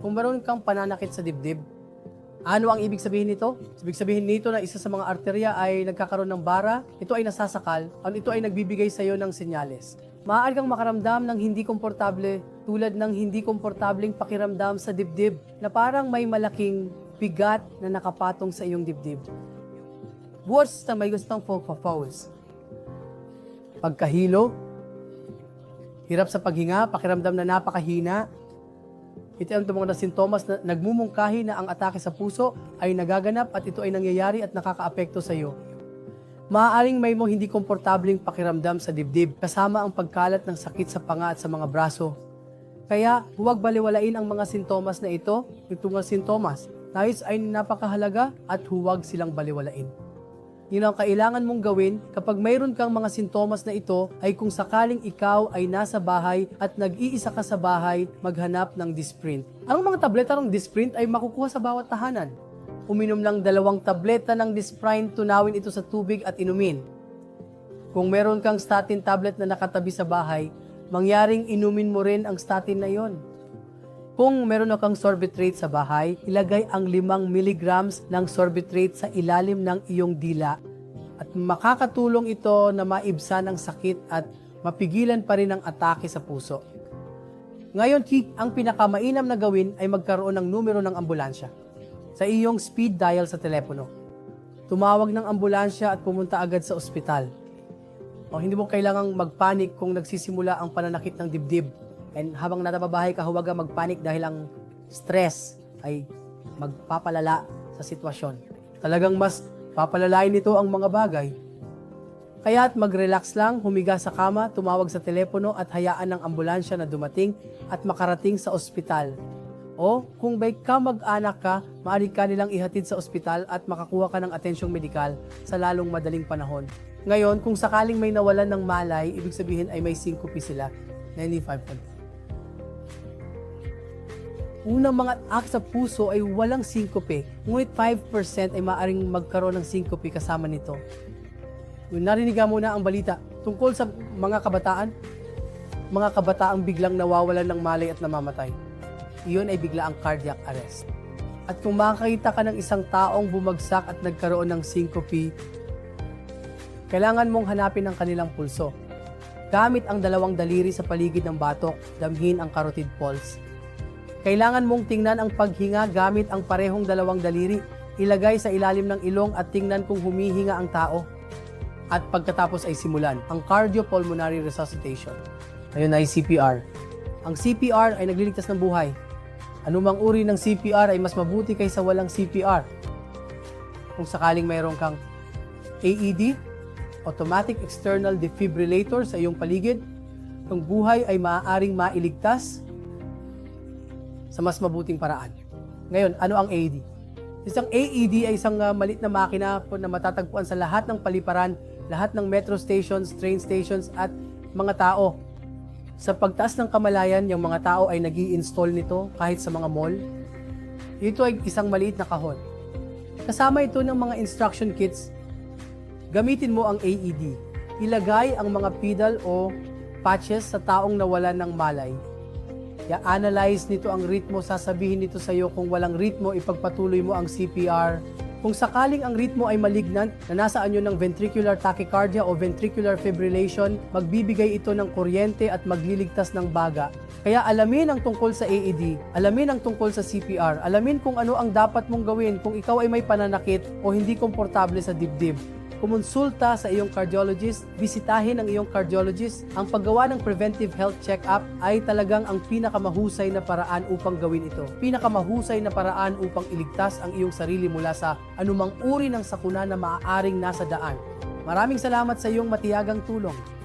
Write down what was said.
kung meron kang pananakit sa dibdib, ano ang ibig sabihin nito? Ibig sabihin nito na isa sa mga arterya ay nagkakaroon ng bara, ito ay nasasakal, at ito ay nagbibigay sa iyo ng senyales. Maaari kang makaramdam ng hindi komportable tulad ng hindi komportableng pakiramdam sa dibdib na parang may malaking bigat na nakapatong sa iyong dibdib. Words na may gustong focus. Pagkahilo, hirap sa paghinga, pakiramdam na napakahina, ito ang mga sintomas na nagmumungkahi na ang atake sa puso ay nagaganap at ito ay nangyayari at nakakaapekto sa iyo. Maaaring may mo hindi komportabling pakiramdam sa dibdib kasama ang pagkalat ng sakit sa panga at sa mga braso. Kaya huwag baliwalain ang mga sintomas na ito, ito nga sintomas. Nais ay napakahalaga at huwag silang baliwalain. Yun ang kailangan mong gawin kapag mayroon kang mga sintomas na ito ay kung sakaling ikaw ay nasa bahay at nag-iisa ka sa bahay, maghanap ng Disprint. Ang mga tableta ng Disprint ay makukuha sa bawat tahanan. Uminom lang dalawang tableta ng Disprint, tunawin ito sa tubig at inumin. Kung meron kang statin tablet na nakatabi sa bahay, mangyaring inumin mo rin ang statin na yon. Kung meron kang sorbitrate sa bahay, ilagay ang 5 milligrams ng sorbitrate sa ilalim ng iyong dila at makakatulong ito na maibsan ang sakit at mapigilan pa rin ang atake sa puso. Ngayon, ang pinakamainam na gawin ay magkaroon ng numero ng ambulansya sa iyong speed dial sa telepono. Tumawag ng ambulansya at pumunta agad sa ospital. O hindi mo kailangang magpanik kung nagsisimula ang pananakit ng dibdib. And habang natababahay ka, huwag kang magpanik dahil ang stress ay magpapalala sa sitwasyon. Talagang mas papalalain nito ang mga bagay. Kaya't mag-relax lang, humiga sa kama, tumawag sa telepono at hayaan ng ambulansya na dumating at makarating sa ospital. O kung may kamag-anak ka, maaari ka nilang ihatid sa ospital at makakuha ka ng atensyong medikal sa lalong madaling panahon. Ngayon, kung sakaling may nawalan ng malay, ibig sabihin ay may syncope sila, 95%. Unang mga act sa puso ay walang syncope, ngunit 5% ay maaring magkaroon ng syncope kasama nito. Kung narinig ka muna ang balita tungkol sa mga kabataan, mga kabataang biglang nawawalan ng malay at namamatay. Iyon ay bigla ang cardiac arrest. At kung makakita ka ng isang taong bumagsak at nagkaroon ng syncope, kailangan mong hanapin ang kanilang pulso. Gamit ang dalawang daliri sa paligid ng batok, damhin ang carotid pulse. Kailangan mong tingnan ang paghinga gamit ang parehong dalawang daliri. Ilagay sa ilalim ng ilong at tingnan kung humihinga ang tao. At pagkatapos ay simulan ang cardiopulmonary resuscitation. Ayun ay CPR. Ang CPR ay nagliligtas ng buhay. Anumang uri ng CPR ay mas mabuti kaysa walang CPR. Kung sakaling mayroon kang AED, automatic external defibrillator sa iyong paligid, ang buhay ay maaaring mailigtas sa mas mabuting paraan. Ngayon, ano ang AED? Isang AED ay isang uh, malit na makina na matatagpuan sa lahat ng paliparan, lahat ng metro stations, train stations at mga tao. Sa pagtaas ng kamalayan, yung mga tao ay nag install nito kahit sa mga mall. Ito ay isang maliit na kahon. Kasama ito ng mga instruction kits. Gamitin mo ang AED. Ilagay ang mga pedal o patches sa taong nawalan ng malay I-analyze nito ang ritmo, sasabihin nito sa iyo kung walang ritmo, ipagpatuloy mo ang CPR. Kung sakaling ang ritmo ay malignant na nasa anyo ng ventricular tachycardia o ventricular fibrillation, magbibigay ito ng kuryente at magliligtas ng baga. Kaya alamin ang tungkol sa AED, alamin ang tungkol sa CPR, alamin kung ano ang dapat mong gawin kung ikaw ay may pananakit o hindi komportable sa dibdib kumonsulta sa iyong cardiologist, bisitahin ang iyong cardiologist. Ang paggawa ng preventive health check-up ay talagang ang pinakamahusay na paraan upang gawin ito. Pinakamahusay na paraan upang iligtas ang iyong sarili mula sa anumang uri ng sakuna na maaaring nasa daan. Maraming salamat sa iyong matiyagang tulong.